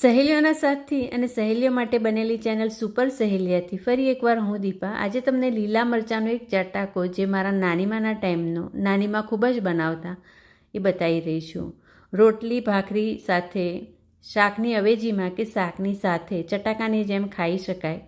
સહેલીઓના સાથથી અને સહેલીઓ માટે બનેલી ચેનલ સુપર સહેલિયાથી ફરી એકવાર હું દીપા. આજે તમને લીલા મરચાંનો એક ચટાકો જે મારા નાનીમાના ટાઈમનો, નાનીમાં ખૂબ જ બનાવતા, એ બતાવી રહી છું. રોટલી, ભાખરી સાથે, શાકની અવેજીમાં કે શાકની સાથે ચટાકાની જેમ ખાઈ શકાય.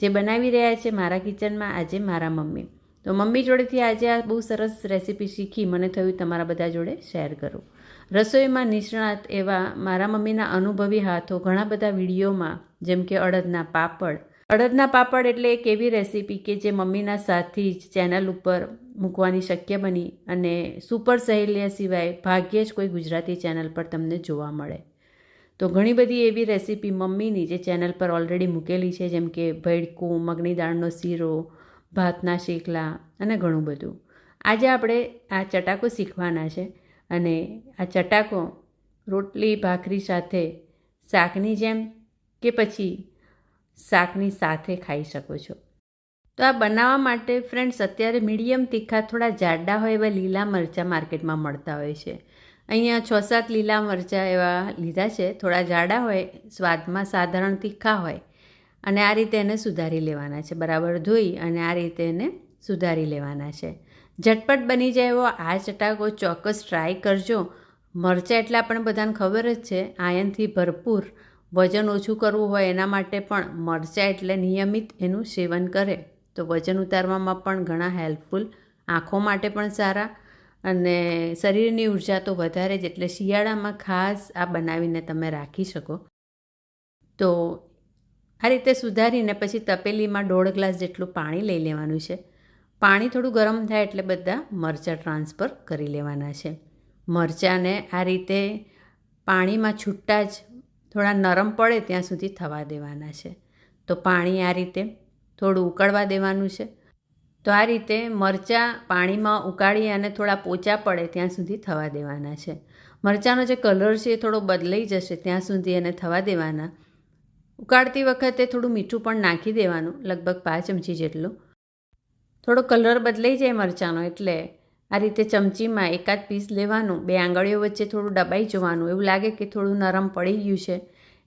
જે બનાવી રહ્યા છે મારા કિચનમાં આજે મારા મમ્મી. તો મમ્મી જોડેથી આજે આ બહુ સરસ રેસીપી શીખી. મને થયું તમારા બધા જોડે શેર કરું. રસોઈમાં નિષ્ણાત એવા મારા મમ્મીના અનુભવી હાથો ઘણા બધા વિડીયોમાં, જેમ કે અડદના પાપડ. અડદના પાપડ એટલે એક એવી રેસીપી કે જે મમ્મીના સાથથી જ ચેનલ ઉપર મૂકવાની શક્ય બની અને સુપર સહેલિયા સિવાય ભાગ્યે જ કોઈ ગુજરાતી ચેનલ પર તમને જોવા મળે. તો ઘણી બધી એવી રેસીપી મમ્મીની જે ચેનલ પર ઓલરેડી મૂકેલી છે, જેમ કે ભેડકું મગની દાળનો શીરો, ભાતના શેકલા અને ઘણું બધું. આજે આપણે આ ચટાકો શીખવાના છે. અને આ ચટાકો રોટલી, ભાખરી સાથે, શાકની જેમ કે પછી શાકની સાથે ખાઈ શકો છો. તો આ બનાવવા માટે ફ્રેન્ડ્સ અત્યારે મીડિયમ તીખા થોડા જાડા હોય એવા લીલા મરચાં માર્કેટમાં મળતા હોય છે. અહીંયા છ સાત લીલા મરચાં એવા લીધા છે. થોડા જાડા હોય, સ્વાદમાં સાધારણ તીખા હોય. અને આ રીતે એને સુધારી લેવાના છે. બરાબર ધોઈ અને આ રીતે એને સુધારી લેવાના છે. ઝટપટ બની જાય એવો આ ચટાકો ચોક્કસ ટ્રાય કરજો. મરચાં એટલે આપણે બધાને ખબર જ છે, આયનથી ભરપૂર વજન ઓછું કરવું હોય એના માટે પણ મરચાં એટલે નિયમિત એનું સેવન કરે. તો વજન ઉતારવામાં પણ ઘણા હેલ્પફુલ આંખો માટે પણ સારા અને શરીરની ઊર્જા તો વધારે જ એટલે શિયાળામાં ખાસ આ બનાવીને તમે રાખી શકો. તો આ રીતે સુધારીને પછી તપેલીમાં દોઢ ગ્લાસ જેટલું પાણી લઈ લેવાનું છે. પાણી થોડું ગરમ થાય એટલે બધા મરચાં ટ્રાન્સફર કરી લેવાના છે. મરચાંને આ રીતે પાણીમાં છૂટા જ થોડા નરમ પડે ત્યાં સુધી થવા દેવાના છે. તો પાણી આ રીતે થોડું ઉકળવા દેવાનું છે. તો આ રીતે મરચાં પાણીમાં ઉકાળી અને થોડા પોચા પડે ત્યાં સુધી થવા દેવાના છે. મરચાંનો જે કલર છે એ થોડો બદલાઈ જશે ત્યાં સુધી એને થવા દેવાના. ઉકાળતી વખતે થોડું મીઠું પણ નાખી દેવાનું, લગભગ પાંચ ચમચી જેટલું. થોડો કલર બદલાઈ જાય મરચાંનો એટલે આ રીતે ચમચીમાં એકાદ પીસ લેવાનું, બે આંગળીઓ વચ્ચે થોડું દબાઈ જવાનું, એવું લાગે કે થોડું નરમ પડી ગયું છે.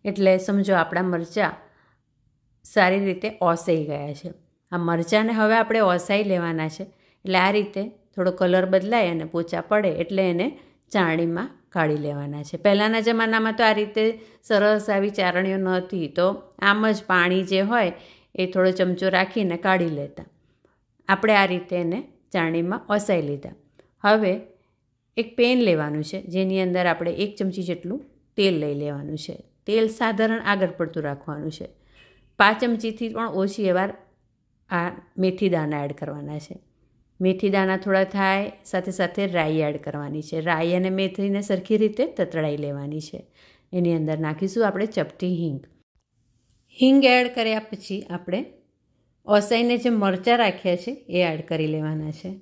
એટલે સમજો આપણા મરચાં સારી રીતે ઓસાઈ ગયા છે. આ મરચાંને હવે આપણે ઓસાઈ લેવાના છે. એટલે આ રીતે થોડો કલર બદલાય અને પોચા પડે એટલે એને ચાણીમાં કાઢી લેવાના છે. પહેલાંના જમાનામાં તો આ રીતે સરસ આવી ચારણીઓ નહોતી તો આમ જ પાણી જે હોય એ થોડો ચમચો રાખીને કાઢી લેતા. આપણે આ રીતે એને ચાણીમાં ઓસાઈ લીધા. હવે એક પેન લેવાનું છે, જેની અંદર આપણે એક ચમચી જેટલું તેલ લઈ લેવાનું છે. તેલ સાધારણ આગળ પડતું રાખવાનું છે. પાંચ ચમચીથી પણ ઓછી એવાર આ મેથી દાણા એડ કરવાના છે. મેથી દાણા થોડા થાય, સાથે સાથે રાઈ એડ કરવાની છે. રાઈ અને મેથીને સરખી રીતે તતડાઈ લેવાની છે. એની અંદર નાખીશું આપણે ચપટી હિંગ. હિંગ એડ કર્યા પછી આપણે ઓસાઈને જે મરચાં રાખ્યા છે, એ એડ કરી લેવાના છે.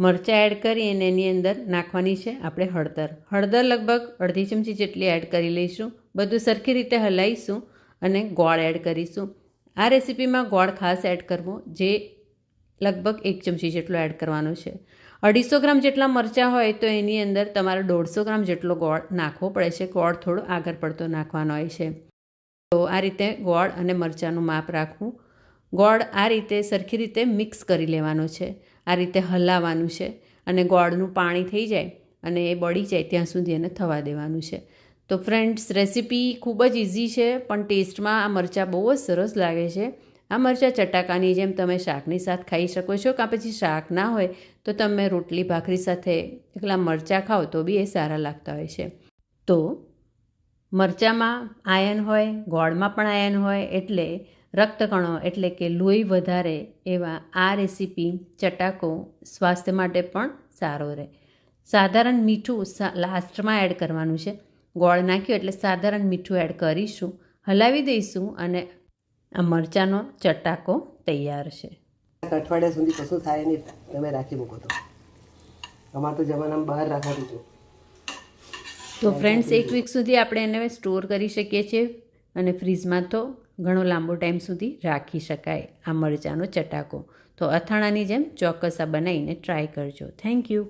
મરચાં એડ કરી અને એની અંદર નાખવાની છે આપણે હળદર. હળદર લગભગ અડધી ચમચી જેટલી એડ કરી લઈશું. બધું સરખી રીતે હલાવીશું અને ગોળ એડ કરીશું. આ રેસીપીમાં ગોળ ખાસ એડ કરવો જે લગભગ એક ચમચી જેટલો એડ કરવાનો છે. અઢીસો ગ્રામ જેટલા મરચાં હોય તો એની અંદર તમારે દોઢસો ગ્રામ જેટલો ગોળ નાખવો પડે છે. ગોળ થોડો આગળ પડતો નાખવાનો હોય છે. તો આ રીતે ગોળ અને મરચાંનું માપ રાખવું. ગોળ આ રીતે સરખી રીતે મિક્સ કરી લેવાનો છે. આ રીતે હલાવવાનું છે અને ગોળનું પાણી થઈ જાય અને એ બળી જાય ત્યાં સુધી એને થવા દેવાનું છે. તો ફ્રેન્ડ્સ, રેસીપી ખૂબ જ ઇઝી છે, પણ ટેસ્ટમાં આ મરચાં બહુ જ સરસ લાગે છે. આ મરચાં ચટાકાની જેમ તમે શાકની સાથે ખાઈ શકો છો, કાં પછી શાક ના હોય તો તમે રોટલી, ભાખરી સાથે એકલા મરચાં ખાઓ તો બી એ સારા લાગતા હોય છે. તો મરચાંમાં આયન હોય, ગોળમાં પણ આયન હોય એટલે રક્તકણો એટલે કે લોહી વધારે એવા આ રેસીપી ચટાકો સ્વાસ્થ્ય માટે પણ સારો રહે. સાધારણ મીઠું લાસ્ટમાં એડ કરવાનું છે. ગોળ નાખ્યું એટલે સાધારણ મીઠું એડ કરીશું હલાવી દઈશું અને આ મરચાંનો ચટાકો તૈયાર છે. અઠવાડિયા સુધી કશું થાય નહીં તમે રાખી મૂકો તો. અમારે તો જમાનામાં બહાર રાખવાનું હતું તો ફ્રેન્ડ્સ એક વીક સુધી આપણે એને સ્ટોર કરી શકીએ છીએ અને ફ્રીઝમાં તો ઘણો લાંબો ટાઈમ સુધી રાખી શકાય આ મરચાંનો ચટાકો. તો અથાણાની જેમ ચોક્કસ આ બનાવીને ટ્રાય કરજો. Thank you